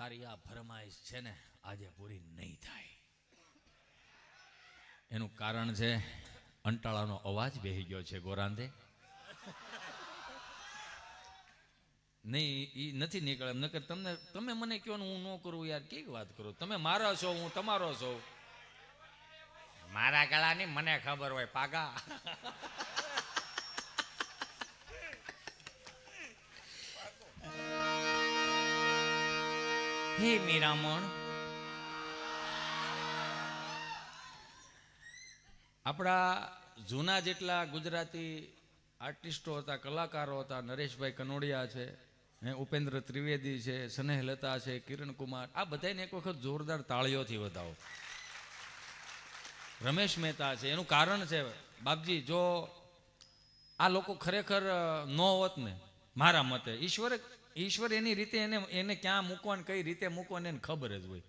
તારી આ ફરમાઈશ છે ને આજે પૂરી નહીં થાય. એનું કારણ છે અંટાળાનો અવાજ બેહી ગયો છે ગોરાંધે નહીં એ નથી નીકળે. નકર તમને, તમે મને કહો ને હું ન કરું યાર, કેવી વાત કરું? તમે મારા છો, હું તમારો છો. મારા ગળાની મને ખબર હોય, પાગા. હે મીરામણ. આપણા જૂના જેટલા ગુજરાતી આર્ટિસ્ટો હતા, કલાકારો હતા, નરેશભાઈ કનોડિયા છે ઉપેન્દ્ર ત્રિવેદી છે, સ્નેહલતા છે કિરણ કુમાર આ બધાને એક વખત જોરદાર તાળીઓથી વધાવો. રમેશ મહેતા છે, એનું કારણ છે, બાપજી, જો આ લોકો ખરેખર ન હોત ને, મારા મતે, ઈશ્વરે ઈશ્વર એની રીતે એને એને ક્યાં ને કઈ રીતે મૂકવાનું એને ખબર જ હોય.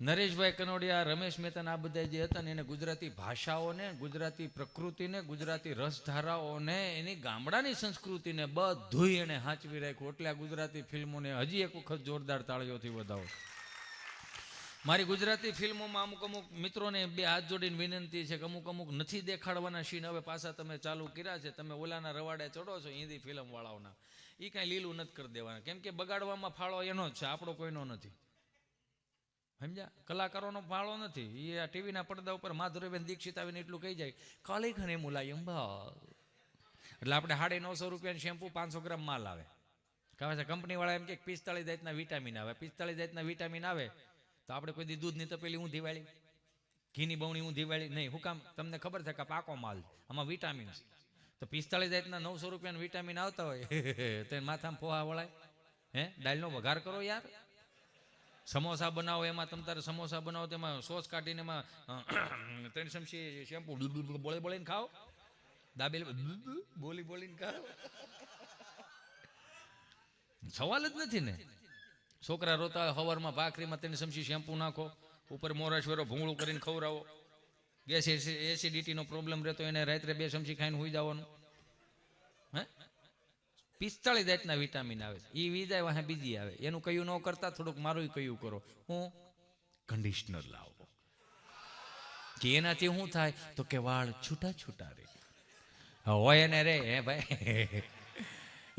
નરેશભાઈ કનોડિયા, રમેશ મહેતા આ બધા જે હતા ને એને ગુજરાતી ભાષાઓને, ગુજરાતી પ્રકૃતિને, ગુજરાતી રસધારાઓને, એની ગામડાની સંસ્કૃતિને બધું એને હાંચવી રાખ્યું. એટલે આ ગુજરાતી ફિલ્મોને હજી એક વખત જોરદાર તાળીઓથી વધાવો. મારી ગુજરાતી ફિલ્મોમાં અમુક અમુક મિત્રોને બે હાથ જોડીને વિનંતી છે કે અમુક અમુક નથી દેખાડવાના સીન હવે પાછા તમે ચાલુ કર્યા છે. તમે ઓલાના રવાડે ચડો છો હિન્દી ફિલ્મ વાળાઓના એ કાંઈ લીલું નથી કરી દેવાના. કેમ કે બગાડવામાં ફાળો એનો જ છે. આપણો કોઈનો નથી. સમજ્યા? કલાકારોનો ફાળો નથી. એ આ ટીવીના પડદા ઉપર માધુરીબેન દીક્ષિત આવીને એટલું કહી જાય, કાલે ઘણે મુલાયમ ભાવ એટલે આપણે સાડી નવસો રૂપિયાની શેમ્પુ પાંચસો ગ્રામ માલ આવે. કહે છે, કંપનીવાળા એમ કે પિસ્તાળીસ જાતના વિટામિન આવે. પિસ્તાળીસ જાતના વિટામિન આવે. તો આપણે કોઈ દી દૂધની તપેલી ઊંધી વાળી, ઘીની બવણી ઊંધી વાળી, નહીં, હું કામ, તમને ખબર છે કે પાકો માલ આમાં વિટામિન છે. તો પિસ્તાળીસ જાતના નવસો રૂપિયાનું વિટામિન આવતા હોય, તો માથામાં પોહા વળાય. હે, દાળનો વઘાર કરો યાર. સમોસા બનાવો, એમાં તમ તારે સમોસા બનાવો તેમાં સોસ કાઢીને એમાં ત્રણ ચમચી શેમ્પુ બોલી બોળીને ખાઓ. દાબેલ બોલી બોલીને ખાઓ. સવાલ જ નથી ને. છોકરા રોતા હોય, હવારમાં ભાખરીમાં તેને સમજી શેમ્પુ નાખો, ઉપર મોરાશ્વરો ભૂંગળું કરીને ખવડાવો. ગેસ એસિડિટીનો પ્રોબ્લેમ રહેતો એને રાત્રે બે ચમચી ખાઈને હોઈ જવાનું. હે? પિસ્તાળીસ જાતના વિટામિન આવે છે. એ વિદાય વાહે બીજી આવે. એનું કયું ન કરતા, થોડુંક મારું કયું કરો. હું કન્ડિશનર લાવો. કે એનાથી શું થાય? તો કે વાળ છૂટા છૂટા રહે હોય ને રે, હે ભાઈ.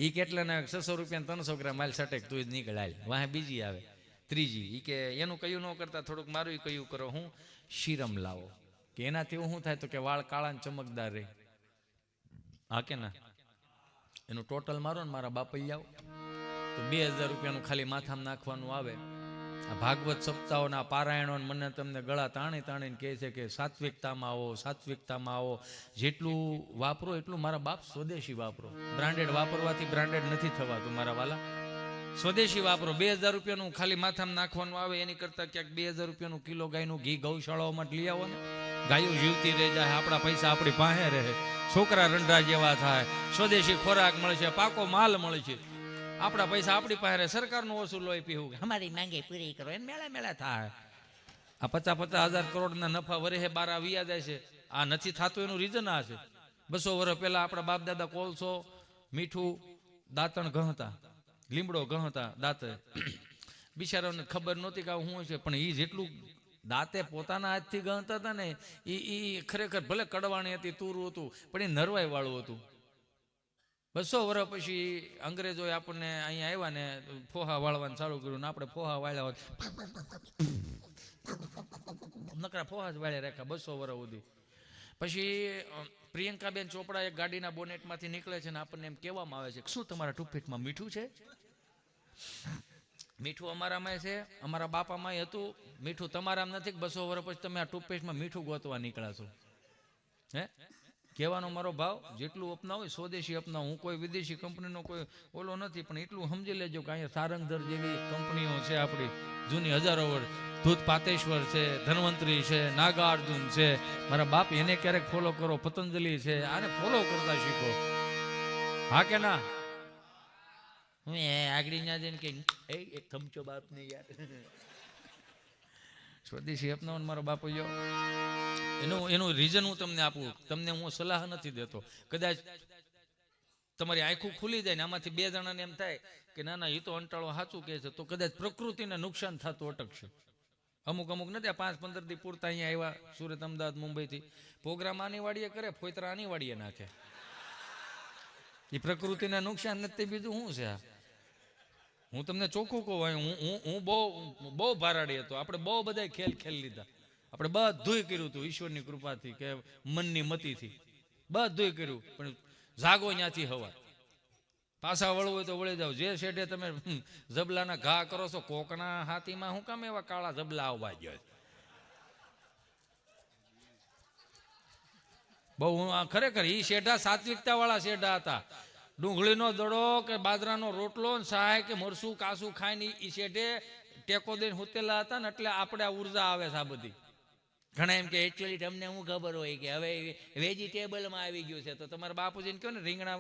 ઈ કેટલા ના છસો રૂપિયા ત્રણસો ગ્રામ માલ સટેક તું જ નીકળાય. વાહે બીજી આવે. ત્રીજી એ કે એનું કયું ન કરતા થોડુંક મારું કયું કરો. હું શીરમ લાવો. કે એનાથી શું થાય તો કે વાળ કાળા ને ચમકદાર રહે. હા કે ના? એનું ટોટલ મારો ને મારા બાપા આવો. તો બે હજાર રૂપિયાનું ખાલી માથામાં નાખવાનું આવે. ભાગવત સપ્તાહોના પારાયણો મને તમને ગળા તાણી તાણીને કહે છે કે સાત્વિકતામાં આવો સાત્વિકતામાં આવો. જેટલું વાપરો એટલું મારા બાપ સ્વદેશી વાપરો. બ્રાન્ડેડ વાપરવાથી બ્રાન્ડેડ નથી થવાતું મારા વાલા. સ્વદેશી વાપરો. બે હજાર રૂપિયાનું ખાલી માથામાં નાખવાનું આવે, એની કરતાં ક્યાંક બે હજાર રૂપિયાનું કિલો ગાયનું ઘી ગૌશાળાઓમાં લઈ આવો ને. ગાયો જીવતી રહી, જાય, આપણા પૈસા આપણી પાસે રહે. છોકરા રંડા જેવા થાય. સ્વદેશી ખોરાક મળે છે, પાકો માલ મળે છે. આપણા પૈસા આપણી પાસે સરકારનું ઓછું લોહી પીવું અમારી માંગે પૂરી કરો એને મેળા મેળા થાય. આ પચાસ પચાસ હજાર કરોડના નફા વરેહે બાર આવ્યા જાય છે. આ નથી થતું એનું રીઝન આ છે. બસો વર્ષ પહેલા આપણા બાપ દાદા કોલસો મીઠું દાંતણ ગહતા લીમડો ગહતા દાંતે. બિચારાઓને ખબર નહોતી કે હું શું છે પણ એ જેટલું દાંતે પોતાના હાથથી ગણતા હતા ને એ એ ખરેખર ભલે કડવાણી હતી તૂરું હતું પણ એ નરવાઈ વાળું હતું. બસો વર્ષ પછી અંગ્રેજોએ આપણને અહીંયા આવ્યા ને ફોહા વાળવાનું ચાલુ કર્યું ને આપણે ફોહા વાળ્યા હોત નકરા ફોહા જ વાળ્યા રાખ્યા બસો વર્ષ સુધી. પછી પ્રિયંકાબેન ચોપડા એક ગાડીના બોનેટમાંથી નીકળે છે ને આપણને એમ કહેવામાં આવે છે શું તમારા ટૂથપેસ્ટમાં મીઠું છે? મીઠું અમારામાં છે, અમારા બાપામાં હતું. મીઠું તમારામાં નથી બસો વર્ષ પછી તમે આ ટૂથપેસ્ટમાં મીઠું ગોતવા નીકળ્યા છો હે? કહેવાનો મારો ભાવ, જેટલું અપનાવો સ્વદેશી અપનાવો. હું કોઈ વિદેશી કંપનીનો કોઈ ઓલો નથી, પણ એટલું સમજી લેજો કે અહીંયા સારંગધર જેવી કંપનીઓ છે આપણી. જૂની હજારો વર્ષ. ધૂત પાતેશ્વર છે, ધન્વંતરી છે, નાગાર્જુન છે. મારા બાપ એને ક્યારેક ફોલો કરો, પતંજલિ છે. આને ફોલો કરતા શીખો. હા કે ના? હું આગળ ના જઈને કે થમચો બાપ ને યાર. સ્વદેશી અપનાવન મારો બાપુ જો. એનું એનું રીઝન હું તમને આપું. તમને હું સલાહ નથી દેતો. કદાચ તમારી આંખું ખુલી જાય ને આમાંથી બે જણાને એમ થાય કે ના ના એ તો અંટાળો સાચું કહે છે. તો કદાચ પ્રકૃતિને નુકસાન થતું અટકશે. અમુક અમુક નથી પાંચ, પંદર દી પૂરતા અહીંયા આવ્યા સુરત, અમદાવાદ, મુંબઈથી. પ્રોગ્રામ આની કરે, ફોતરા આની નાખે. એ પ્રકૃતિને નુકસાન નથી, બીજું શું છે આ? હું તમને ચોખ્ખું કહું હું હું બહુ બહુ ભારાડી હતો. આપણે બહુ બધા ખેલ ખેલ લીધા. આપણે બધુંય કર્યું હતું ઈશ્વરની કૃપાથી કે મનની મતીથી. બધુંય કર્યું, પણ જાગો ત્યાંથી હવા. પાછા વળવું હોય તો વળી જાવ જે શેઠે તમે જબલાના ઘા કરો છો, કોકના હાથીમાં શું કામ એવા કાળા જબલા આવવા ગયા બહુ ખરેખર એ શેઠા સાત્વિકતા વાળા શેઠા હતા. ડુંગળીનો દડો કે બાજરાનો રોટલો ને સહાય કે મરસું કાસું ખાઈને એ શેઠે ટેકો દઈને હુતેલા હતા ને એટલે આપણે આ ઊર્જા આવે છે આ બધી. ઘણા એમ કે એકચ્યુઅલી તમને શું ખબર હોય કે હવે વેજીટેબલમાં આવી ગયું છે. તો તમારા બાપુજીને કહો ને રીંગણા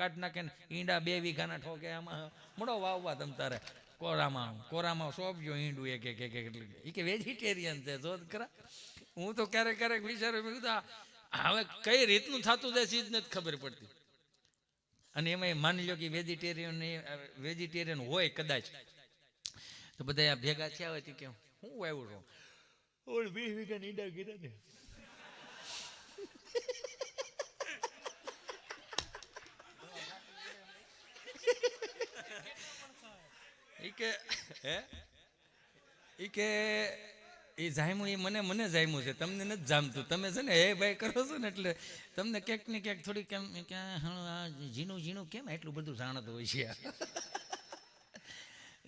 કાઢ નાખે ને ઈંડા બે વીઘાના ઠોકે આમાં. મોડો વાવવા તમ તારે. કોરામાં કોરામાં સોંપજો ઈંડું એક એક એક એ કે વેજીટેરિયન છે જો ખરા હું તો ક્યારેક ક્યારેક વિચારું કીધું હવે કઈ રીતનું થતું જાય છે જ નથી ખબર પડતી. અને એમાં માની લો કે વેજીટેરિયન વેજીટેરિયન હોય કદાચ. તો બધા ભેગા થયા હોય તો કે હું વાવ્યું છું? ઓળ વીસ વીઘા ઈંડા ગીરા ને. ઈ કે હે? ઈ કે એ જામ્યું, એ મને મને જામ્યું છે. તમને નથી જામતું. તમે છે ને, હે ભાઈ, કરો છો ને એટલે તમને ક્યાંક ને ક્યાંક થોડી કેમ ક્યાં ઝીણું ઝીણું કેમ એટલું બધું જાણતું હોય છે?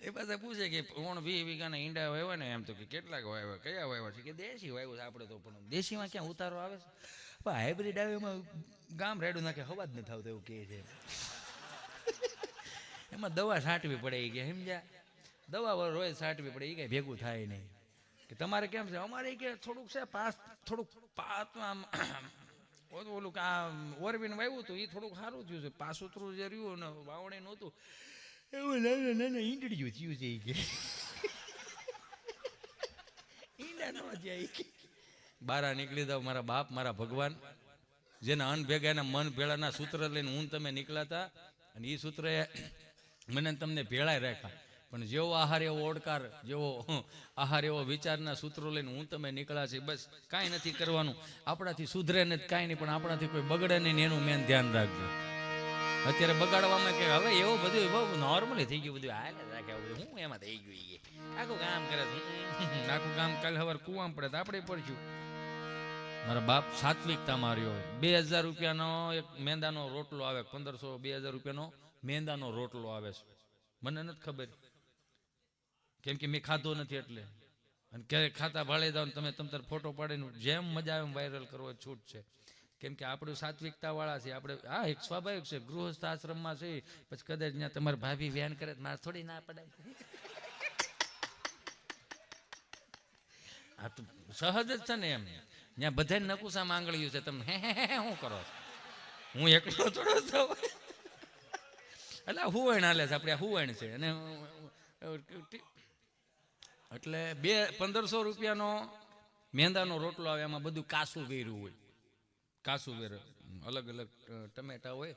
એ પાછા પૂછે કે, ઓણ વી વીઘાના ઈંડા વાવ્યા ને? એમ તો કે, કેટલાક વાવ્યા કયા વાવ્યા છે કે, દેશી વાવ્યું છે આપણે તો, પણ દેશીમાં ક્યાં ઉતારો આવે છે? પણ હાઇબ્રિડ આવે એમાં ગામ રેડું નાખે, હવા જ નથી આવતો એવું કહે છે. એમાં દવા છાંટવી પડે એ કે, સમજ્યા? દવા રોજ છાંટવી પડે એ કઈ ભેગું થાય નહીં. કે તમારે કેમ છે? અમારે કે થોડુંક છે, પાસ, થોડુંક આમ ઓલું કે આ ઓરવીને વાવ્યું હતું એ થોડુંક સારું થયું છે. પાસ ઉતરું જે રહ્યું ને વાવણી નહોતું. એવું નાના નાના ઈંડડિયું થયું છે એ કે. ઈંડા ન જાય કે. બારા નીકળી જાવ મારા બાપ, મારા ભગવાન. જેના અન ભેગા એના મન ભેળાના સૂત્ર લઈને હું તમે નીકળાતા અને એ સૂત્ર મને તમને ભેળાય રાખ્યા. પણ જેવો આહાર, એવો ઓડકાર, જેવો આહાર, એવો વિચારના સૂત્રો લઈને હું તમે નીકળ્યા છે, બસ કાંઈ નથી કરવાનું. આપણાથી સુધરે ને કાંઈ નહીં, પણ આપણાથી કોઈ બગડે નહીં એનું મેન ધ્યાન રાખજો. અત્યારે બગાડવામાં કે હવે એવું બધું બહુ નોર્મલી થઈ ગયું બધું. હાલે, રાખે બધું, હું એમાં થઈ ગયું એ આખું કામ કરે આખું કામ કાલ હવાર કુવામ પડે તો આપણે પડશું. મારા બાપ સાત્વિકતા માર્યો. બે હજાર રૂપિયાનો એક મેંદાનો રોટલો આવે, પંદરસો, બે હજાર રૂપિયાનો મેંદાનો રોટલો આવે છે. મને નથી ખબર. કેમ કે મેં ખાધો નથી એટલે. અને ક્યારેક ખાતા ભાળે જાઓ તમે તમ તાર ફોટો પાડીને જેમ મજા આવે એમ વાયરલ કરવો છૂટ છે. કેમ કે આપણું સાત્વિકતા વાળા છે આપણે, હા, એક સ્વાભાવિક છે, ગૃહસ્થ આશ્રમમાં છે, પછી કદાચ ત્યાં તમારે ભાભી વ્યાન કરે મારે થોડી ના પડાય. આ તો સહજ જ છે ને એમ. ત્યાં બધાને નકુસા માંગળ્યું છે તમે હે હે હે કરો? હું એકલો થોડો છું. એટલે હુવણ હાલે છે, આપણે હુવણ છે. અને એટલે બે, પંદરસો રૂપિયાનો મેંદાનો રોટલો આવે, એમાં બધું કાસું વેર્યું હોય. કાસું વેર, અલગ અલગ ટમેટા હોય,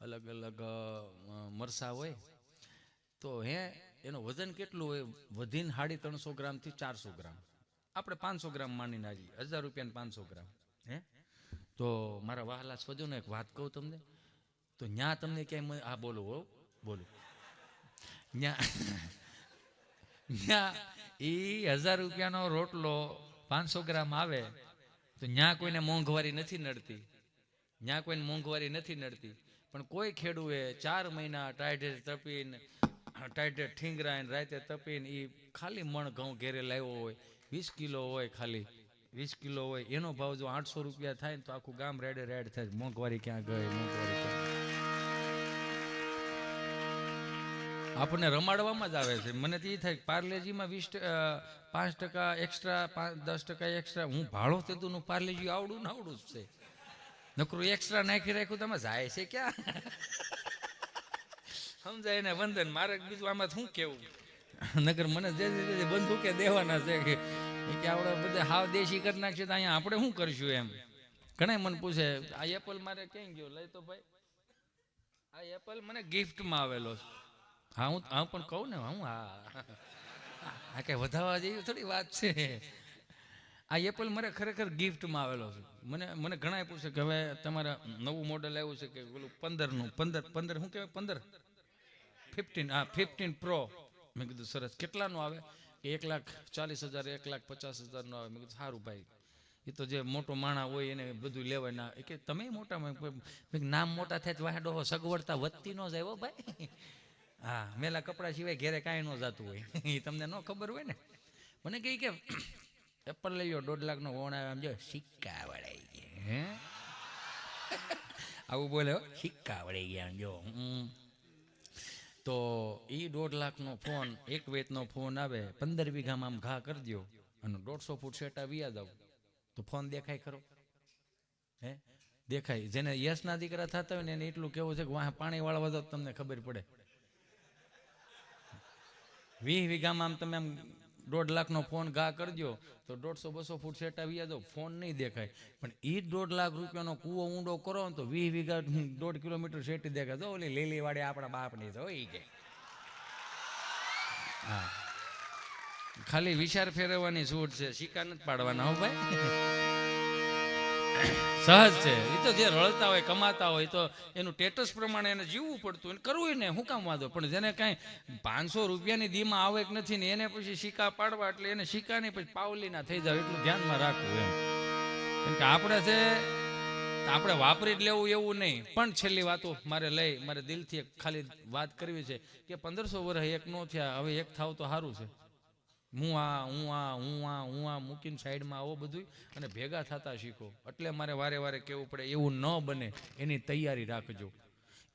અલગ અલગ મરસા હોય. તો હે, એનું વજન કેટલું હોય? વધીને સાડી ત્રણસો ગ્રામથી ચારસો ગ્રામ. આપણે પાંચસો ગ્રામ માનીને આવી હજાર રૂપિયાને પાંચસો ગ્રામ. હે? તો મારા વહાલા સ્વજોને એક વાત કહું તમને. તો ન્યા તમને ક્યાંય આ બોલો બોલો. ન્યા એ હજાર રૂપિયાનો રોટલો પાંચસો ગ્રામ આવે, તો ન્યા કોઈને મોંઘવારી નથી નડતી. ન્યા કોઈને મોંઘવારી નથી નડતી. પણ કોઈ ખેડૂએ ચાર મહિના ટાઈટે તપીને ટાઈટે ઠીંગરાઈને રાતે તપીને એ ખાલી મણ ઘઉં ઘેરે લાવ્યો હોય, વીસ કિલો હોય ખાલી, વીસ કિલો હોય, એનો ભાવ જો આઠસો રૂપિયા થાય ને તો આખું ગામ રેડે રેડ થાય, મોંઘવારી ક્યાં ગઈ, મોંઘવારી ક્યાં આપણને રમાડવામાં જ આવે છે. મને તો એ થાય પાર્લેજીમાં વીસ પાંચ ટકા એક્સ્ટ્રા દસ ટકા એક્સ્ટ્રા હું ભાડો તેતુંનું પાર્લેજી આવડું ને આવડું જ છે. નકરું એક્સ્ટ્રા નાખી રાખ્યું તમે જાય છે ક્યાં? સમજાય ને? વંદન મારે બીજું આમાં શું કેવું? નગર મને જે જે બંદૂકે દેવાના છે કે કે આપણે બધા હાવ દેશી કરી નાખશે તો અહીંયા આપણે શું કરશું એમ? ઘણા મને પૂછે, આ એપલ મારે ક્યાં ગયો? લઈ તો ભાઈ, આ એપલ મને ગિફ્ટમાં આવેલો છે. હા, હું, હા પણ કહું ને, હું, હા. આ કઈ વધારવા જેવી થોડી વાત છે. આ એપલ મને ખરેખર ગિફ્ટમાં આવેલો છે. મને મને ઘણા પૂછે કે હવે તમારા નવું મોડલ આવ્યું છે કે પેલું પંદરનું, પંદર પંદર, શું કહેવાય, પંદર? ફિફ્ટીન, હા, ફિફ્ટીન પ્રો. મેં કીધું, સરસ. કેટલાનું આવે? કે એક લાખ ચાલીસ હજાર, એક લાખ પચાસ હજારનું આવે. મેં કીધું, સારું ભાઈ. એ તો જે મોટો માણા હોય એને બધું લેવાય. ના કે તમે મોટા નામ મોટા થાય તો વાંડો સગવડતા વધતી ન જાય ભાઈ. હા, મેલા કપડા સિવાય ઘેરે કાંઈ ન જાતું હોય. એ તમને ન ખબર હોય ને? મને કહી કે એપલ લઈ લો દોઢ લાખનો ઓણ આવે, આમ જો સિક્કા વળાઈ ગયા, હે? આવું બોલે સિક્કા વળાઈ ગયા જો. તો એ દોઢ લાખનો ફોન, એક વેતનો ફોન આવે, પંદર વીઘામાં આમ ઘા કરી દો અને દોઢસો ફૂટ સેટા વિયા જાવ. તો ફોન દેખાય ખરો? હે? દેખાય. જેને યશના દીકરા થતા હોય ને એને એટલું કેવું છે કે, વાહ પાણી વાળવા તો તમને ખબર પડે. વીસ વીઘામાં આમ તમે આમ દોઢ લાખનો ફોન ઘા કરજો, તો દોઢસો, બસો ફૂટ સેટ વ્યા તો ફોન નહીં દેખાય. પણ એ દોઢ લાખ રૂપિયાનો કૂવો ઊંડો કરો તો વીસ વીઘા દોઢ કિલોમીટર સેટી દેખાય. તો ઓલી લીલી વાડી આપણા બાપની તો હોય કે. હા. ખાલી વિચાર ફેરવવાની છૂટ છે સિક્કા નથી પાડવાના, હો ભાઈ. સહજ છે. એ તો જે રળતા હોય, કમાતા હોય તો એનું ટેટસ પ્રમાણે એને જીવવું પડતું એને કરવું ને, હું કામ વાંધો? પણ જેને કાંઈ પાંચસો રૂપિયાની દીમાં આવે કે નથી ને, એને પછી સિક્કા પાડવા એટલે એને સિક્કાની પછી પાવલીના થઈ જાવ, એટલું ધ્યાનમાં રાખવું એમ. કેમ કે આપણે છે, આપણે વાપરી જ લેવું એવું નહીં. પણ છેલ્લી વાતો મારે લઈ, મારે દિલથી એક ખાલી વાત કરવી છે કે પંદરસો વર્ષ એક નો થયા, હવે એક થાવ તો સારું છે. હું આ હું આ હું આ હું આ મૂકીને સાઈડમાં આવો બધું અને ભેગા થતા શીખો. એટલે મારે વારે વારે કહેવું પડે, એવું ન બને, એની તૈયારી રાખજો.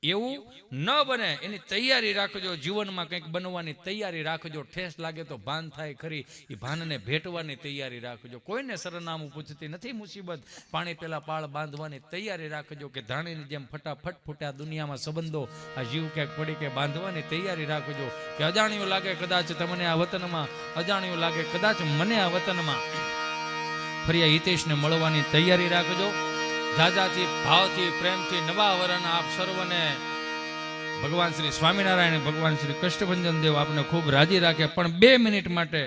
એવું ન બને, એની તૈયારી રાખજો, જીવનમાં કંઈક બનવાની તૈયારી રાખજો, ઠેસ લાગે તો ભાન થાય ખરી, એ ભાનને ભેટવાની તૈયારી રાખજો. કોઈને સરનામું પૂછતી નથી મુસીબત, પાણી પેલા પાળ બાંધવાની તૈયારી રાખજો કે ધાણીની જેમ ફટાફટ ફૂટ્યા દુનિયામાં સંબંધો, આ જીવ ક્યાંક પડી કે બાંધવાની તૈયારી રાખજો. કે અજાણ્યું લાગે કદાચ તમને આ વતનમાં, અજાણ્યું લાગે કદાચ મને આ વતનમાં. ફરી આ હિતેશને મળવાની તૈયારી રાખજો. જાજાથી, ભાવથી, પ્રેમથી નવા વરણ આપ સર્વને ભગવાન શ્રી સ્વામિનારાયણ ભગવાન શ્રી કષ્ટભંજન દેવ આપને ખૂબ રાજી રાખે. પણ બે મિનિટ માટે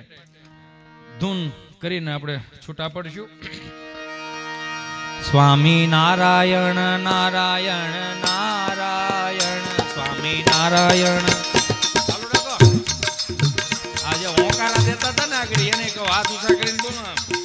ધૂન કરીને આપણે છૂટા પડશું. સ્વામી નારાયણ નારાયણ નારાયણ, સ્વામી નારાયણ. આજે હોંકારા દેતા હતા ને આગળ, એને કહો હાથ ઉછા કરીને બોલો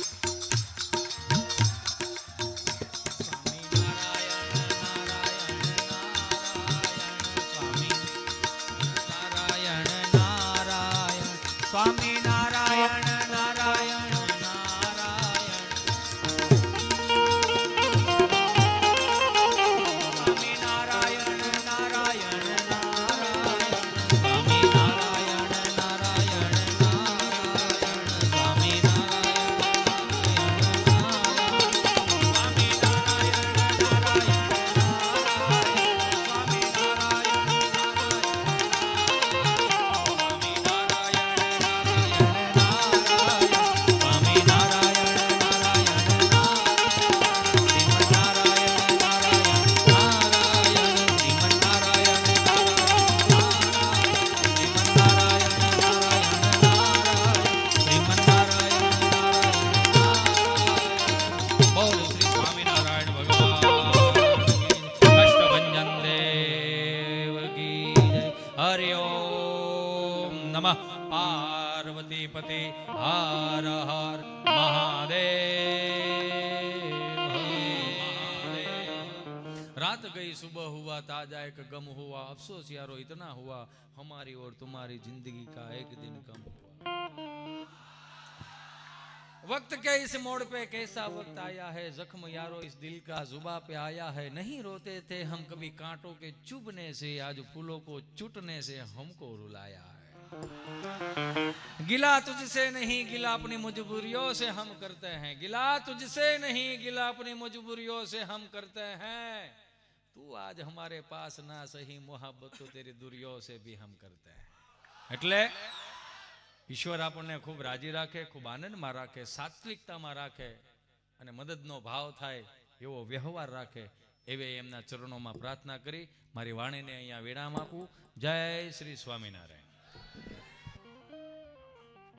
गई सुबह हुआ, ताज़ा एक गम हुआ, अफसोस यारो, इतना हुआ, हमारी और तुम्हारी ज़िंदगी का एक दिन कम हुआ। वक्त के इस मोड़ पे कैसा वक्त आया है? जख्म यारो, इस दिल का जुबा पे आया है। नहीं रोते थे हम कभी कांटों के चुभने से, आज फूलों को चुटने से हमको रुलाया है। गिला तुझसे नहीं, गिला अपनी मजबूरियों से हम करते हैं। गिला तुझसे नहीं, गिला अपनी मजबूरियों से हम करते हैं। તું આજ હમારે પાસ ના સહી મોહબ્બત તો તેરી દુર્યો છે ભી હમ કરતા એટલે ઈશ્વર આપણને ખૂબ રાજી રાખે, ખૂબ આનંદમાં રાખે, સાત્વિકતામાં રાખે અને મદદનો ભાવ થાય એવો વ્યવહાર રાખે એવે એમના ચરણોમાં પ્રાર્થના કરી. મારી વાણીને અહીંયા વિરામ આપું. જય શ્રી સ્વામિનારાયણ.